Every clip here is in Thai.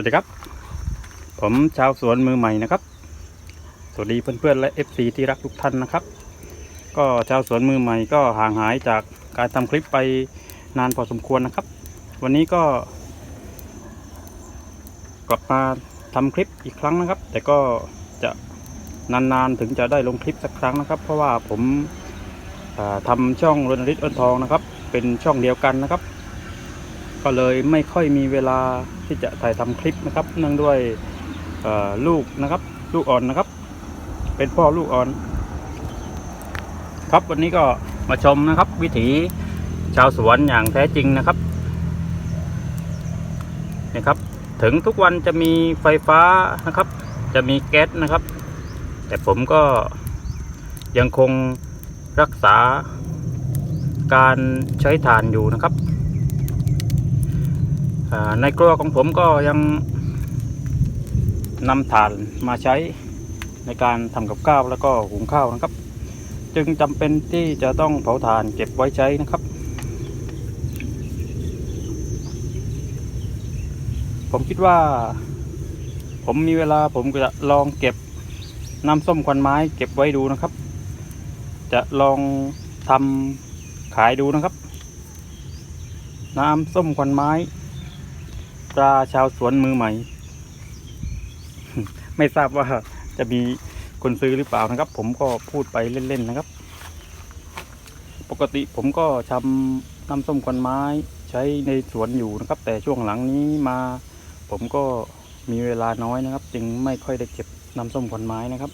วัสดีครับ ผมชาวสวนมือใหม่นะครับ สวัสดีเพื่อนๆและ FC ที่รักทุกท่านนะครับ ก็ชาวสวนมือใหม่ก็ห่างหายจากการทำคลิปไปนานพอสมควรนะครับ วันนี้ก็กลับมาทำคลิปอีกครั้งนะครับ แต่ก็จะนานๆถึงจะได้ลงคลิปสักครั้งนะครับ เพราะว่าผมอ่าทำช่องรณฤทธิ์อ้นทองนะครับ เป็นช่องเดียวกันนะครับ ก็เลยไม่ค่อยมีเวลาที่จะถ่ายทำคลิปนะครับ เนื่องด้วยลูกนะครับ ลูกอ่อนนะครับ เป็นพ่อลูกอ่อน ครับวันนี้ก็มาชมนะครับ วิถีชาวสวนอย่างแท้จริงนะครับนี่ครับ ถึงทุกวันจะมีไฟฟ้านะครับ จะมีแก๊สนะครับ แต่ผมก็ยังคงรักษาการใช้ถ่านอยู่นะครับ ในครัวของผมก็ยังนำถ่านมาใช้ในการทำกับข้าวแล้วก็หุงข้าวนะครับ จึงจำเป็นที่จะต้องเผาถ่านเก็บไว้ใช้นะครับ ผมคิดว่า ผมมีเวลาผมจะลองเก็บน้ำส้มควันไม้เก็บไว้ดูนะครับ จะลองทำขายดูนะครับ น้ำส้มควันไม้ ตราชาวสวนมือใหม่ ไม่ทราบว่าจะมีคนซื้อหรือเปล่านะครับ ผมก็พูดไปเล่นๆนะครับ ปกติผมก็ทำน้ำส้มควันไม้ใช้ในสวนอยู่นะครับ แต่ช่วงหลังนี้มา ผมก็มีเวลาน้อยนะครับ จึงไม่ค่อยได้เก็บน้ำส้มควันไม้นะครับ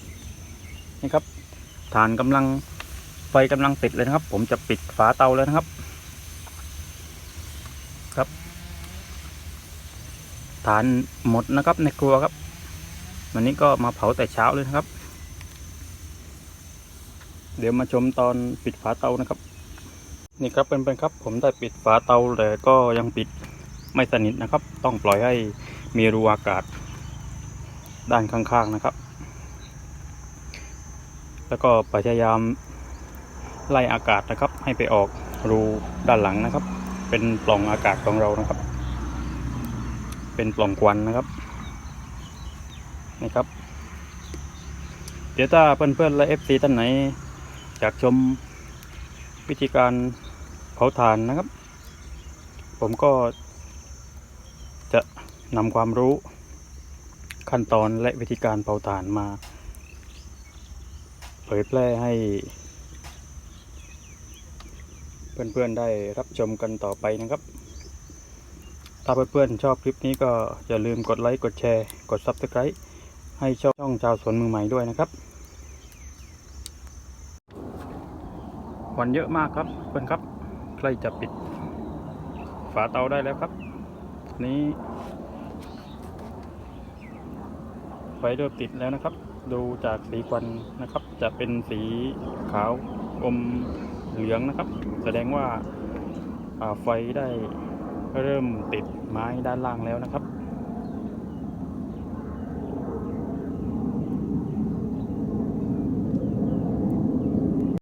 นี่ครับฐานกำลังไฟกำลังติดเลยนะครับ ผมจะปิดฝาเตาแล้วนะครับ ฐานหมดนะครับในครัวครับ วันนี้ก็มาเผาแต่เช้าเลยนะครับ เดี๋ยวมาชมตอนปิดฝาเตานะครับ นี่ครับเป็นๆครับ ผมได้ปิดฝาเตาแต่ก็ยังปิดไม่สนิทนะครับ ต้องปล่อยให้มีรูอากาศ ด้านข้างๆนะครับ แล้วก็พยายามไล่อากาศนะครับ ให้ไปออกรูด้านหลังนะครับ เป็นปล่องอากาศของเรานะครับ เป็นปล่องควันนะครับนี่ครับ เดี๋ยวถ้าเพื่อนๆและ FC ท่านไหนอยากชมวิธีการเผาถ่านนะครับ ผมก็จะนำความรู้ขั้นตอนและวิธีการเผาถ่านมา เผยแพร่ให้ เพื่อนๆได้รับชมกันต่อไปนะครับ ถ้าเพื่อนๆชอบคลิปนี้ก็อย่าลืมกดไลค์กดแชร์กด Subscribe ให้ช่องชาวสวนมือใหม่ด้วยนะครับวันเยอะมากครับเพื่อนครับใกล้จะปิด ฝาเตาได้แล้วครับ นี้ไฟเริ่มติดแล้วนะครับ ดูจากสีควันนะครับ จะเป็นสีขาวอมเหลืองนะครับ แสดงว่าอ่าไฟได้ ก็เริ่มติดไม้ด้านล่างแล้วนะครับ